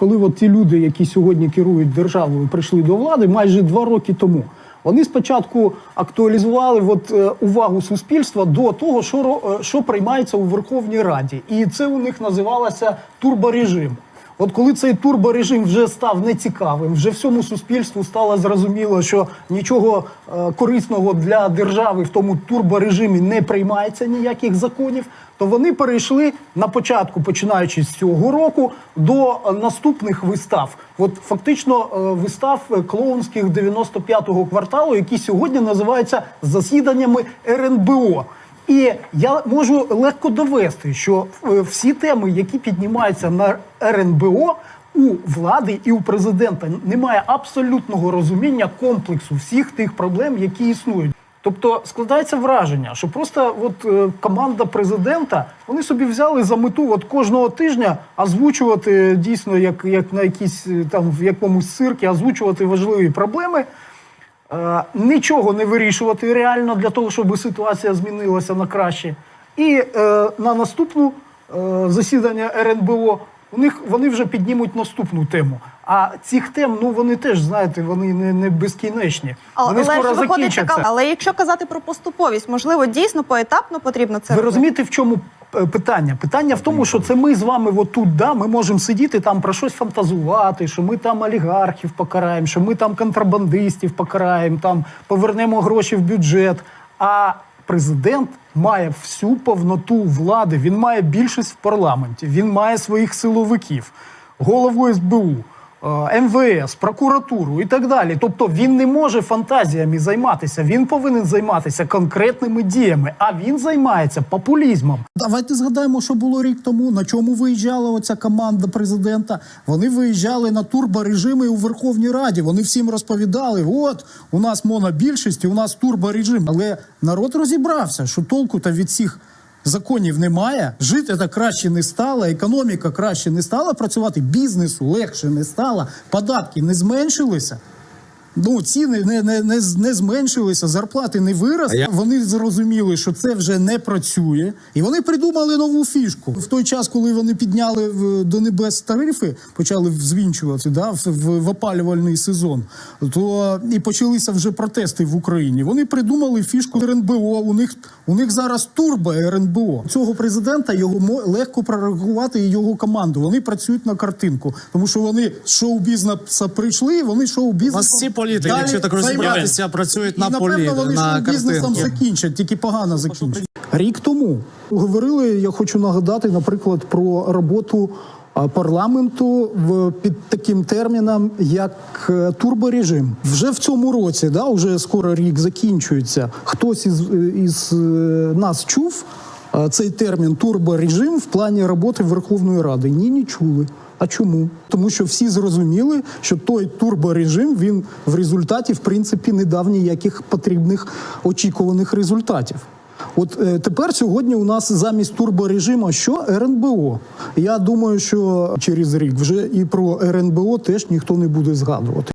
коли от ті люди, які сьогодні керують державою, прийшли до влади майже два роки тому. Вони спочатку актуалізували от, е, увагу суспільства до того, що, е, що приймається у Верховній Раді, і це у них називалося турборежим. От коли цей турборежим вже став нецікавим, вже всьому суспільству стало зрозуміло, що нічого е, корисного для держави в тому турборежимі не приймається ніяких законів, то вони перейшли на початку, починаючи з цього року, до е, наступних вистав. От фактично е, вистав е, клоунських 95-го кварталу, які сьогодні називаються засіданнями РНБО. І я можу легко довести, що е, всі теми, які піднімаються на РНБО, у влади і у президента немає абсолютного розуміння комплексу всіх тих проблем, які існують. Тобто складається враження, що просто от е, команда президента вони собі взяли за мету от кожного тижня озвучувати дійсно, як, як на якійсь е, там в якомусь циркі, озвучувати важливі проблеми. Е, нічого не вирішувати реально для того, щоб ситуація змінилася на краще. І е, на наступну е, засідання РНБО у них вони вже піднімуть наступну тему. А цих тем, ну вони теж знаєте, вони не, не безкінечні. Вони але скоро закінчаться. така. Але якщо казати про поступовість, можливо, дійсно поетапно потрібно це Ви робити? розумієте, в чому питання? Питання в тому, що це ми з вами отут, да, ми можемо сидіти там про щось фантазувати, що ми там олігархів покараємо, що ми там контрабандистів покараємо, там повернемо гроші в бюджет. А президент має всю повноту влади, він має більшість в парламенті, він має своїх силовиків, голову СБУ. Е, МВС, прокуратуру і так далі. Тобто він не може фантазіями займатися, він повинен займатися конкретними діями, а він займається популізмом. Давайте згадаємо, що було рік тому. На чому виїжджала оця команда президента. Вони виїжджали на турборежими у Верховній Раді. Вони всім розповідали: от у нас монобільшість, і у нас турборежим. Але народ розібрався, що толку та від цих законів немає. Жити так краще не стало, економіка краще не стала працювати, бізнесу легше не стало, податки не зменшилися. Ну, ціни не, не, не, не зменшилися, зарплати не виросли. Вони зрозуміли, що це вже не працює, і вони придумали нову фішку. В той час, коли вони підняли в- до небес тарифи, почали звінчувати да, в, в, в опалювальний сезон, то і почалися вже протести в Україні. Вони придумали фішку РНБО. У них у них зараз турбо РНБО. Цього президента його легко прорахувати і його команду. Вони працюють на картинку, тому що вони з шоу-бізнесу прийшли, і вони шоу-бізнесом У далі якщо так розібратися, працюють І, на напевно, полі, вони на шоу-бізнесом закінчать, тільки погано закінчать. Рік тому говорили, я хочу нагадати, наприклад, про роботу парламенту в під таким терміном, як е, турборежим. Вже в цьому році, да, вже скоро рік закінчується. Хтось із, із е, нас чув цей термін турборежим в плані роботи Верховної Ради. Ні, не чули. А чому? Тому що всі зрозуміли, що той турборежим він в результаті в принципі не дав ніяких потрібних очікуваних результатів. От е, тепер сьогодні у нас замість турборежиму що РНБО. Я думаю, що через рік вже і про РНБО теж ніхто не буде згадувати.